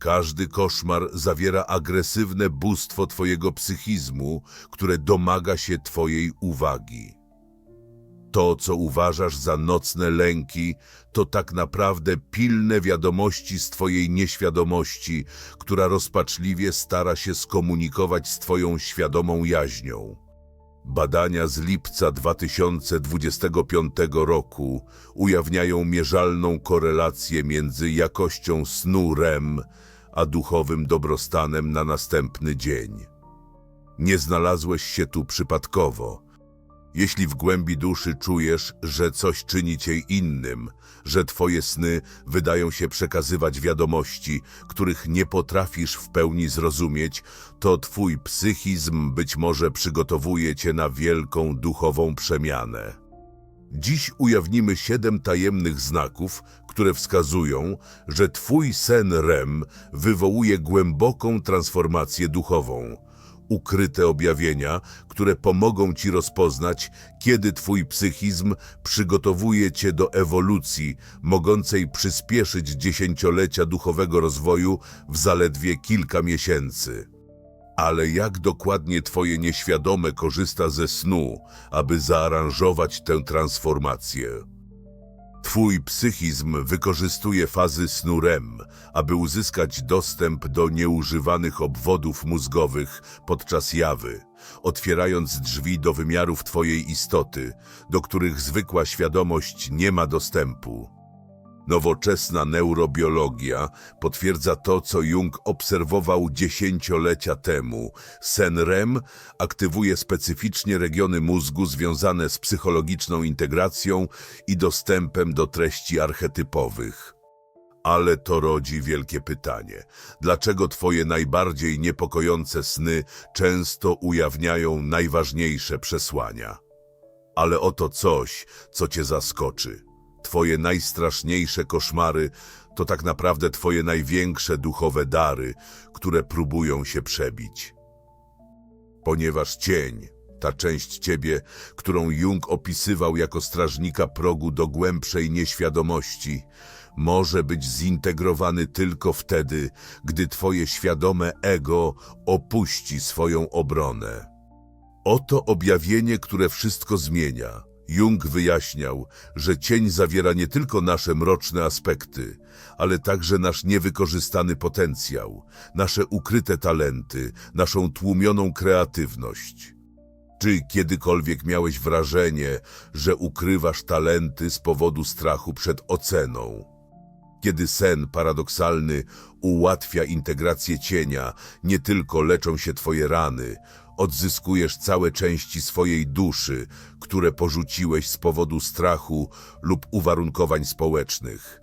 Każdy koszmar zawiera agresywne bóstwo twojego psychizmu, które domaga się twojej uwagi. To, co uważasz za nocne lęki, to tak naprawdę pilne wiadomości z twojej nieświadomości, która rozpaczliwie stara się skomunikować z twoją świadomą jaźnią. Badania z lipca 2025 roku ujawniają mierzalną korelację między jakością snu REM a duchowym dobrostanem na następny dzień. Nie znalazłeś się tu przypadkowo. Jeśli w głębi duszy czujesz, że coś czyni cię innym, że twoje sny wydają się przekazywać wiadomości, których nie potrafisz w pełni zrozumieć, to twój psychizm być może przygotowuje cię na wielką duchową przemianę. Dziś ujawnimy siedem tajemnych znaków, które wskazują, że twój sen REM wywołuje głęboką transformację duchową ukryte objawienia, które pomogą ci rozpoznać, kiedy twój psychizm przygotowuje cię do ewolucji, mogącej przyspieszyć dziesięciolecia duchowego rozwoju w zaledwie kilka miesięcy. Ale jak dokładnie twoje nieświadome korzysta ze snu, aby zaaranżować tę transformację? Twój psychizm wykorzystuje fazy snu REM, aby uzyskać dostęp do nieużywanych obwodów mózgowych podczas jawy, otwierając drzwi do wymiarów Twojej istoty, do których zwykła świadomość nie ma dostępu. Nowoczesna neurobiologia potwierdza to, co Jung obserwował dziesięciolecia temu. Sen REM aktywuje specyficznie regiony mózgu związane z psychologiczną integracją i dostępem do treści archetypowych. Ale to rodzi wielkie pytanie. Dlaczego twoje najbardziej niepokojące sny często ujawniają najważniejsze przesłania? Ale oto coś, co cię zaskoczy. Twoje najstraszniejsze koszmary to tak naprawdę twoje największe duchowe dary, które próbują się przebić. Ponieważ cień, ta część ciebie, którą Jung opisywał jako strażnika progu do głębszej nieświadomości, może być zintegrowany tylko wtedy, gdy twoje świadome ego opuści swoją obronę. Oto objawienie, które wszystko zmienia. Jung wyjaśniał, że cień zawiera nie tylko nasze mroczne aspekty, ale także nasz niewykorzystany potencjał, nasze ukryte talenty, naszą tłumioną kreatywność. Czy kiedykolwiek miałeś wrażenie, że ukrywasz talenty z powodu strachu przed oceną? Kiedy sen paradoksalny ułatwia integrację cienia, nie tylko leczą się twoje rany, odzyskujesz całe części swojej duszy, które porzuciłeś z powodu strachu lub uwarunkowań społecznych.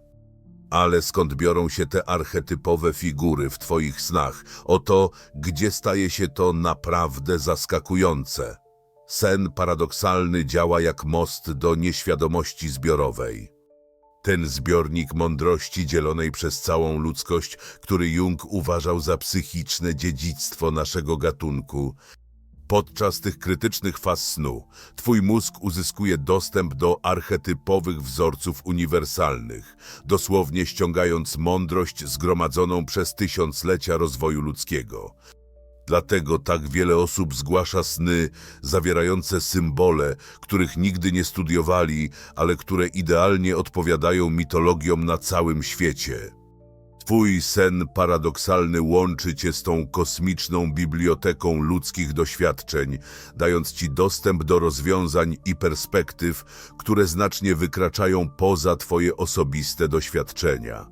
Ale skąd biorą się te archetypowe figury w twoich snach? Oto, gdzie staje się to naprawdę zaskakujące. Sen paradoksalny działa jak most do nieświadomości zbiorowej. Ten zbiornik mądrości dzielonej przez całą ludzkość, który Jung uważał za psychiczne dziedzictwo naszego gatunku. Podczas tych krytycznych faz snu, twój mózg uzyskuje dostęp do archetypowych wzorców uniwersalnych, dosłownie ściągając mądrość zgromadzoną przez tysiąclecia rozwoju ludzkiego. Dlatego tak wiele osób zgłasza sny zawierające symbole, których nigdy nie studiowali, ale które idealnie odpowiadają mitologiom na całym świecie. Twój sen paradoksalny łączy cię z tą kosmiczną biblioteką ludzkich doświadczeń, dając ci dostęp do rozwiązań i perspektyw, które znacznie wykraczają poza twoje osobiste doświadczenia.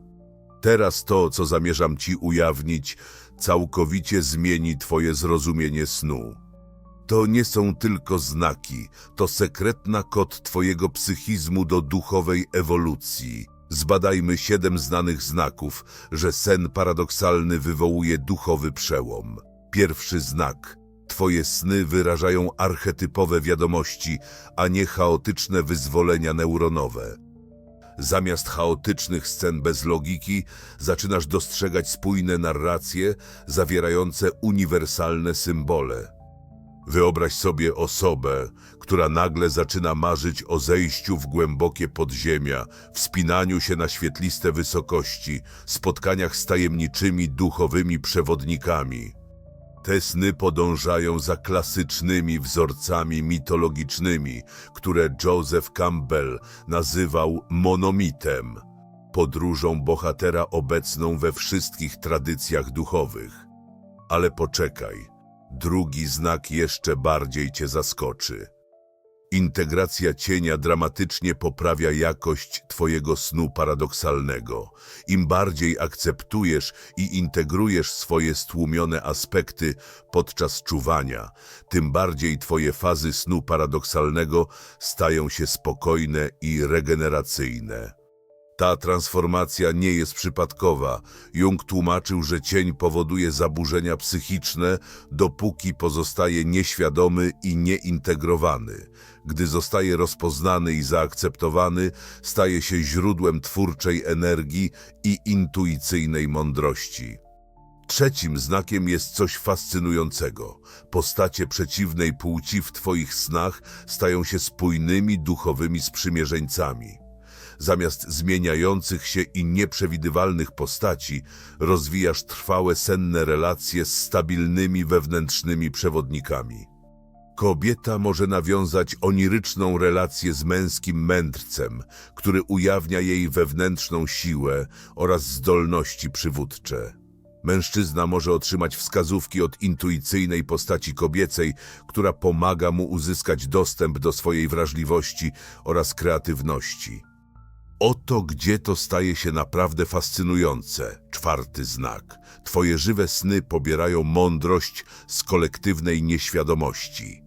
Teraz to, co zamierzam ci ujawnić, całkowicie zmieni twoje zrozumienie snu. To nie są tylko znaki, to sekretna kod twojego psychizmu do duchowej ewolucji. Zbadajmy siedem znanych znaków, że sen paradoksalny wywołuje duchowy przełom. Pierwszy znak. Twoje sny wyrażają archetypowe wiadomości, a nie chaotyczne wyzwolenia neuronowe. Zamiast chaotycznych scen bez logiki, zaczynasz dostrzegać spójne narracje zawierające uniwersalne symbole. Wyobraź sobie osobę, która nagle zaczyna marzyć o zejściu w głębokie podziemia, wspinaniu się na świetliste wysokości, spotkaniach z tajemniczymi duchowymi przewodnikami. Te sny podążają za klasycznymi wzorcami mitologicznymi, które Joseph Campbell nazywał monomitem, podróżą bohatera obecną we wszystkich tradycjach duchowych. Ale poczekaj, drugi znak jeszcze bardziej cię zaskoczy. Integracja cienia dramatycznie poprawia jakość Twojego snu paradoksalnego. Im bardziej akceptujesz i integrujesz swoje stłumione aspekty podczas czuwania, tym bardziej Twoje fazy snu paradoksalnego stają się spokojne i regeneracyjne. Ta transformacja nie jest przypadkowa. Jung tłumaczył, że cień powoduje zaburzenia psychiczne, dopóki pozostaje nieświadomy i nieintegrowany. Gdy zostaje rozpoznany i zaakceptowany, staje się źródłem twórczej energii i intuicyjnej mądrości. Trzecim znakiem jest coś fascynującego. Postacie przeciwnej płci w Twoich snach stają się spójnymi duchowymi sprzymierzeńcami. Zamiast zmieniających się i nieprzewidywalnych postaci, rozwijasz trwałe senne relacje z stabilnymi wewnętrznymi przewodnikami. Kobieta może nawiązać oniryczną relację z męskim mędrcem, który ujawnia jej wewnętrzną siłę oraz zdolności przywódcze. Mężczyzna może otrzymać wskazówki od intuicyjnej postaci kobiecej, która pomaga mu uzyskać dostęp do swojej wrażliwości oraz kreatywności. Oto gdzie to staje się naprawdę fascynujące. Czwarty znak. Twoje żywe sny pobierają mądrość z kolektywnej nieświadomości.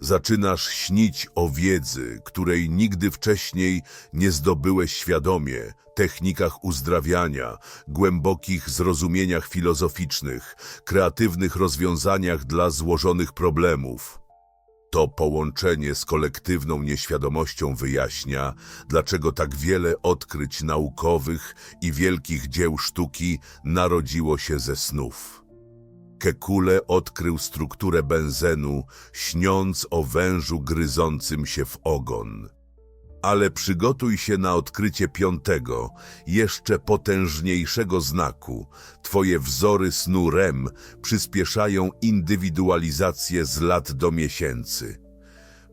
Zaczynasz śnić o wiedzy, której nigdy wcześniej nie zdobyłeś świadomie, technikach uzdrawiania, głębokich zrozumieniach filozoficznych, kreatywnych rozwiązaniach dla złożonych problemów. To połączenie z kolektywną nieświadomością wyjaśnia, dlaczego tak wiele odkryć naukowych i wielkich dzieł sztuki narodziło się ze snów. Kekule odkrył strukturę benzenu, śniąc o wężu gryzącym się w ogon. Ale przygotuj się na odkrycie piątego, jeszcze potężniejszego znaku. Twoje wzory snu REM przyspieszają indywidualizację z lat do miesięcy.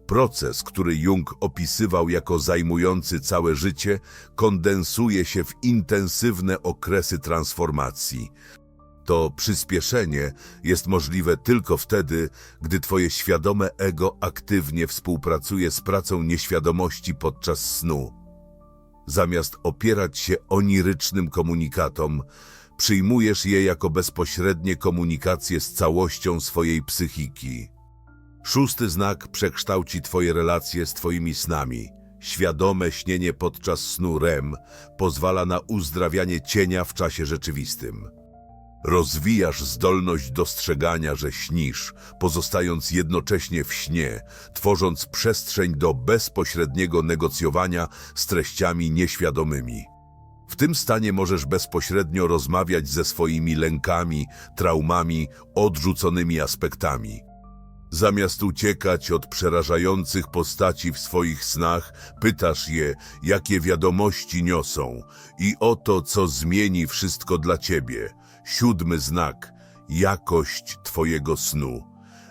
Proces, który Jung opisywał jako zajmujący całe życie, kondensuje się w intensywne okresy transformacji. To przyspieszenie jest możliwe tylko wtedy, gdy Twoje świadome ego aktywnie współpracuje z pracą nieświadomości podczas snu. Zamiast opierać się onirycznym komunikatom, przyjmujesz je jako bezpośrednie komunikacje z całością swojej psychiki. Szósty znak przekształci Twoje relacje z Twoimi snami. Świadome śnienie podczas snu REM pozwala na uzdrawianie cienia w czasie rzeczywistym. Rozwijasz zdolność dostrzegania, że śnisz, pozostając jednocześnie w śnie, tworząc przestrzeń do bezpośredniego negocjowania z treściami nieświadomymi. W tym stanie możesz bezpośrednio rozmawiać ze swoimi lękami, traumami, odrzuconymi aspektami. Zamiast uciekać od przerażających postaci w swoich snach, pytasz je, jakie wiadomości niosą i o to, co zmieni wszystko dla ciebie. Siódmy znak jakość Twojego snu.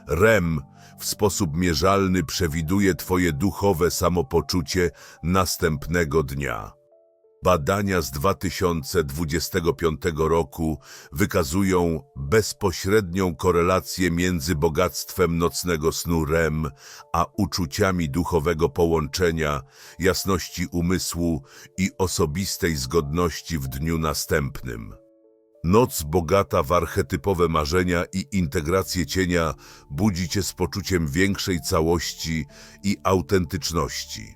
REM w sposób mierzalny przewiduje Twoje duchowe samopoczucie następnego dnia. Badania z 2025 roku wykazują bezpośrednią korelację między bogactwem nocnego snu REM a uczuciami duchowego połączenia, jasności umysłu i osobistej zgodności w dniu następnym. Noc bogata w archetypowe marzenia i integrację cienia budzi cię z poczuciem większej całości i autentyczności.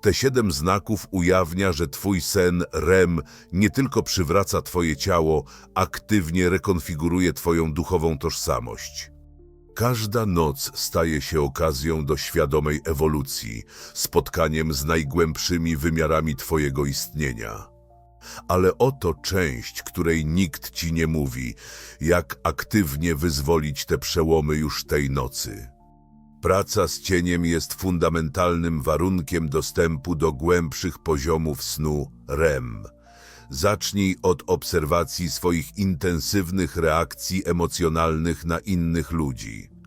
Te siedem znaków ujawnia, że twój sen REM nie tylko przywraca twoje ciało, aktywnie rekonfiguruje twoją duchową tożsamość. Każda noc staje się okazją do świadomej ewolucji, spotkaniem z najgłębszymi wymiarami twojego istnienia. Ale oto część, której nikt ci nie mówi, jak aktywnie wyzwolić te przełomy już tej nocy. Praca z cieniem jest fundamentalnym warunkiem dostępu do głębszych poziomów snu REM. Zacznij od obserwacji swoich intensywnych reakcji emocjonalnych na innych ludzi.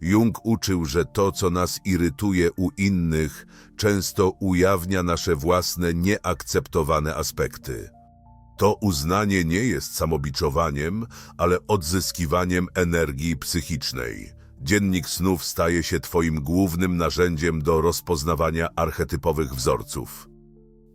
Jung uczył, że to, co nas irytuje u innych, często ujawnia nasze własne nieakceptowane aspekty. To uznanie nie jest samobiczowaniem, ale odzyskiwaniem energii psychicznej. Dziennik snów staje się Twoim głównym narzędziem do rozpoznawania archetypowych wzorców.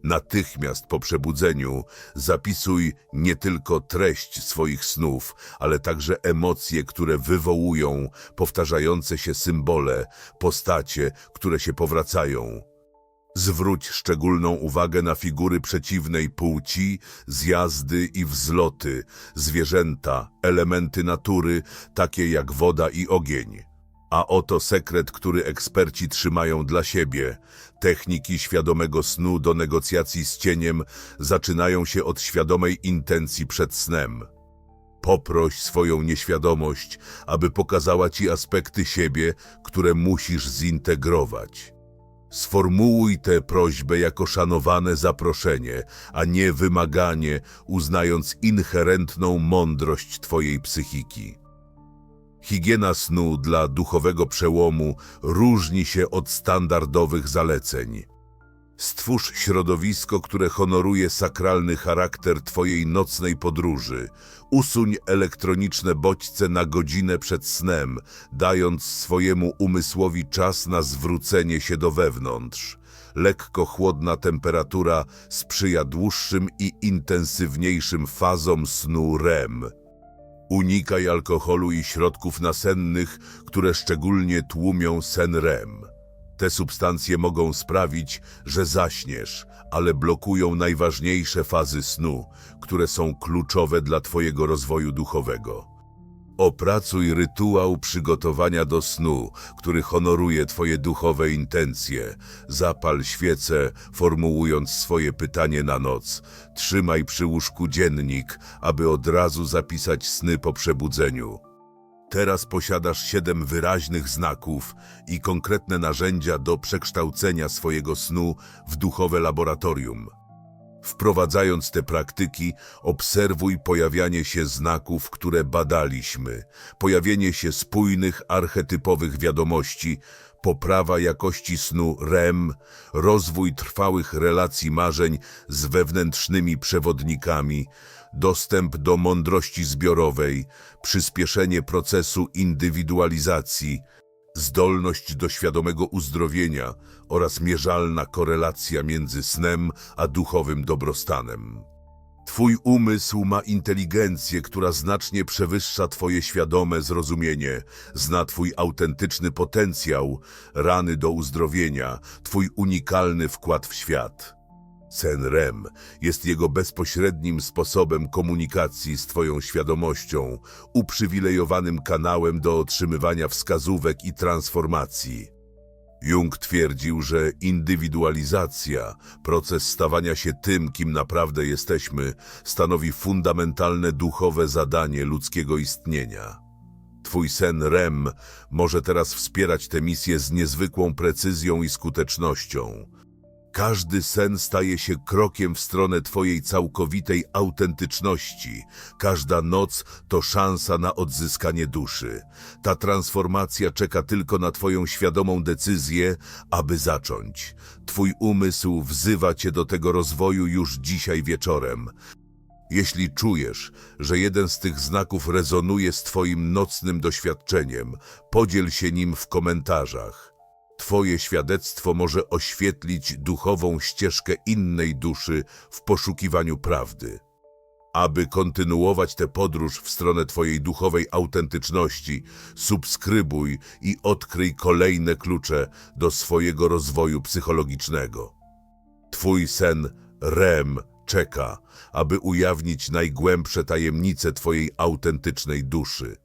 Natychmiast po przebudzeniu zapisuj nie tylko treść swoich snów, ale także emocje, które wywołują powtarzające się symbole, postacie, które się powracają. Zwróć szczególną uwagę na figury przeciwnej płci, zjazdy i wzloty, zwierzęta, elementy natury, takie jak woda i ogień. A oto sekret, który eksperci trzymają dla siebie. Techniki świadomego snu do negocjacji z cieniem zaczynają się od świadomej intencji przed snem. Poproś swoją nieświadomość, aby pokazała ci aspekty siebie, które musisz zintegrować. Sformułuj tę prośbę jako szanowane zaproszenie, a nie wymaganie, uznając inherentną mądrość Twojej psychiki. Higiena snu dla duchowego przełomu różni się od standardowych zaleceń. Stwórz środowisko, które honoruje sakralny charakter Twojej nocnej podróży. Usuń elektroniczne bodźce na godzinę przed snem, dając swojemu umysłowi czas na zwrócenie się do wewnątrz. Lekko chłodna temperatura sprzyja dłuższym i intensywniejszym fazom snu REM. Unikaj alkoholu i środków nasennych, które szczególnie tłumią sen REM. Te substancje mogą sprawić, że zaśniesz, ale blokują najważniejsze fazy snu, które są kluczowe dla Twojego rozwoju duchowego. Opracuj rytuał przygotowania do snu, który honoruje Twoje duchowe intencje. Zapal świecę, formułując swoje pytanie na noc. Trzymaj przy łóżku dziennik, aby od razu zapisać sny po przebudzeniu. Teraz posiadasz siedem wyraźnych znaków i konkretne narzędzia do przekształcenia swojego snu w duchowe laboratorium. Wprowadzając te praktyki, obserwuj pojawianie się znaków, które badaliśmy, pojawienie się spójnych, archetypowych wiadomości, poprawa jakości snu REM, rozwój trwałych relacji marzeń z wewnętrznymi przewodnikami, dostęp do mądrości zbiorowej, przyspieszenie procesu indywidualizacji, zdolność do świadomego uzdrowienia oraz mierzalna korelacja między snem a duchowym dobrostanem. Twój umysł ma inteligencję, która znacznie przewyższa Twoje świadome zrozumienie, zna Twój autentyczny potencjał, rany do uzdrowienia, Twój unikalny wkład w świat. Sen REM jest jego bezpośrednim sposobem komunikacji z Twoją świadomością, uprzywilejowanym kanałem do otrzymywania wskazówek i transformacji. Jung twierdził, że indywidualizacja, proces stawania się tym, kim naprawdę jesteśmy, stanowi fundamentalne duchowe zadanie ludzkiego istnienia. Twój sen REM może teraz wspierać tę misję z niezwykłą precyzją i skutecznością. Każdy sen staje się krokiem w stronę Twojej całkowitej autentyczności. Każda noc to szansa na odzyskanie duszy. Ta transformacja czeka tylko na Twoją świadomą decyzję, aby zacząć. Twój umysł wzywa Cię do tego rozwoju już dzisiaj wieczorem. Jeśli czujesz, że jeden z tych znaków rezonuje z Twoim nocnym doświadczeniem, podziel się nim w komentarzach. Twoje świadectwo może oświetlić duchową ścieżkę innej duszy w poszukiwaniu prawdy. Aby kontynuować tę podróż w stronę Twojej duchowej autentyczności, subskrybuj i odkryj kolejne klucze do swojego rozwoju psychologicznego. Twój sen REM czeka, aby ujawnić najgłębsze tajemnice Twojej autentycznej duszy.